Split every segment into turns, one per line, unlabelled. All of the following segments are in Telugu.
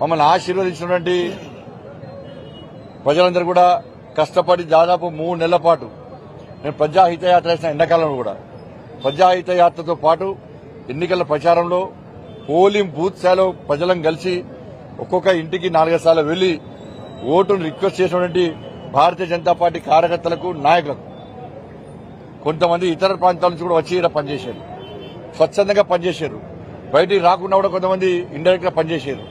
మమ్మల్ని ఆశీర్వదించినటువంటి ప్రజలందరూ కూడా కష్టపడి దాదాపు మూడు నెలల పాటు నేను ప్రజాహిత యాత్ర చేసిన ఎండాకాలంలో కూడా ప్రజాహిత యాత్రతో పాటు ఎన్నికల ప్రచారంలో పోలింగ్ బూత్ స్థాయిలో ప్రజలను కలిసి ఒక్కొక్క ఇంటికి నాలుగైదు సార్లు వెళ్ళి ఓటును రిక్వెస్ట్ చేసినటువంటి భారతీయ జనతా పార్టీ కార్యకర్తలకు నాయకులకు కొంతమంది ఇతర ప్రాంతాల నుంచి కూడా వచ్చి ఇలా పనిచేశారు. స్వచ్ఛందంగా పనిచేశారు. బయటికి రాకుండా కూడా కొంతమంది ఇండైరెక్ట్గా పనిచేశారు.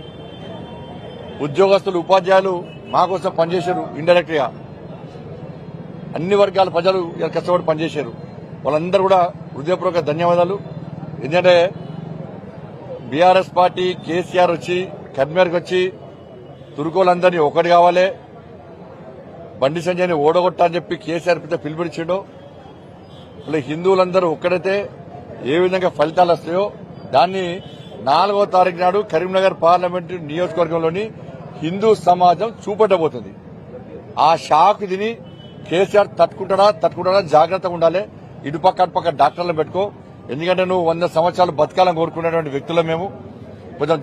ఉద్యోగస్తులు ఉపాధ్యాయులు మా కోసం పనిచేశారు ఇండైరెక్ట్గా. అన్ని వర్గాల ప్రజలు కష్టపడి పనిచేశారు. వాళ్ళందరూ కూడా హృదయపూర్వక ధన్యవాదాలు. ఎందుకంటే బీఆర్ఎస్ పార్టీ కేసీఆర్ వచ్చి కర్మేర్కి వచ్చి తురుకోలందరినీ ఒకటి కావాలి. బండి సంజయ్ని ఓడగొట్టని అని చెప్పి కేసీఆర్ పెద్ద పిలుపునిచ్చిండో. ఇలా హిందువులందరూ ఒక్కడైతే ఏ విధంగా ఫలితాలు వస్తాయో దాన్ని నాలుగో తారీఖు నాడు కరీంనగర్ పార్లమెంటు నియోజకవర్గంలోని హిందూ సమాజం చూపెట్టబోతుంది. ఆ షాక్ తిని కేసీఆర్ తట్టుకుంటాడా తట్టుకుంటాడా జాగ్రత్తగా ఉండాలి. ఇటుపక్క అటుపక్క డాక్టర్లను పెట్టుకో. ఎందుకంటే నువ్వు వంద సంవత్సరాలు బతకాలని కోరుకునేటువంటి వ్యక్తులు మేము. కొంచెం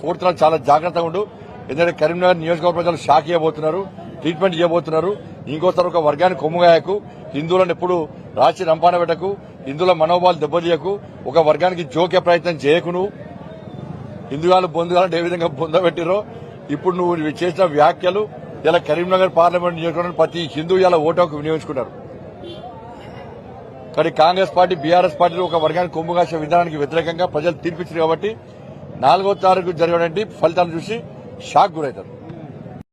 ఫోర్త్ చాలా జాగ్రత్తగా ఉండు. ఎందుకంటే కరీంనగర్ నియోజకవర్గ ప్రజలు షాక్ ఇవ్వబోతున్నారు ట్రీట్మెంట్ చేయబోతున్నారు ఇంకోసారి ఒక వర్గానికి కొమ్ముగాయకు హిందువులను ఎప్పుడు రాసి రంపాన పెట్టకు. హిందువుల మనోభావాలు దెబ్బతీయకు. ఒక వర్గానికి జోకే ప్రయత్నం చేయకు హిందుగాలు హిందువులు ఏ విధంగా పొందబెట్టిరో ఇప్పుడు నువ్వు చేసిన వ్యాఖ్యలు ఇలా కరీంనగర్ పార్లమెంట్ నియోజకవర్గం ప్రతి హిందూ ఇలా ఓటుకు వినియోగించుకున్నారు. కానీ కాంగ్రెస్ పార్టీ బీఆర్ఎస్ పార్టీలు ఒక వర్గానికి కొమ్ము కాసే విధానానికి వ్యతిరేకంగా ప్రజలు తీర్పిచ్చారు కాబట్టి నాలుగో తారీఖు జరిగినటువంటి ఫలితాలు చూసి షాక్ గురవుతారు.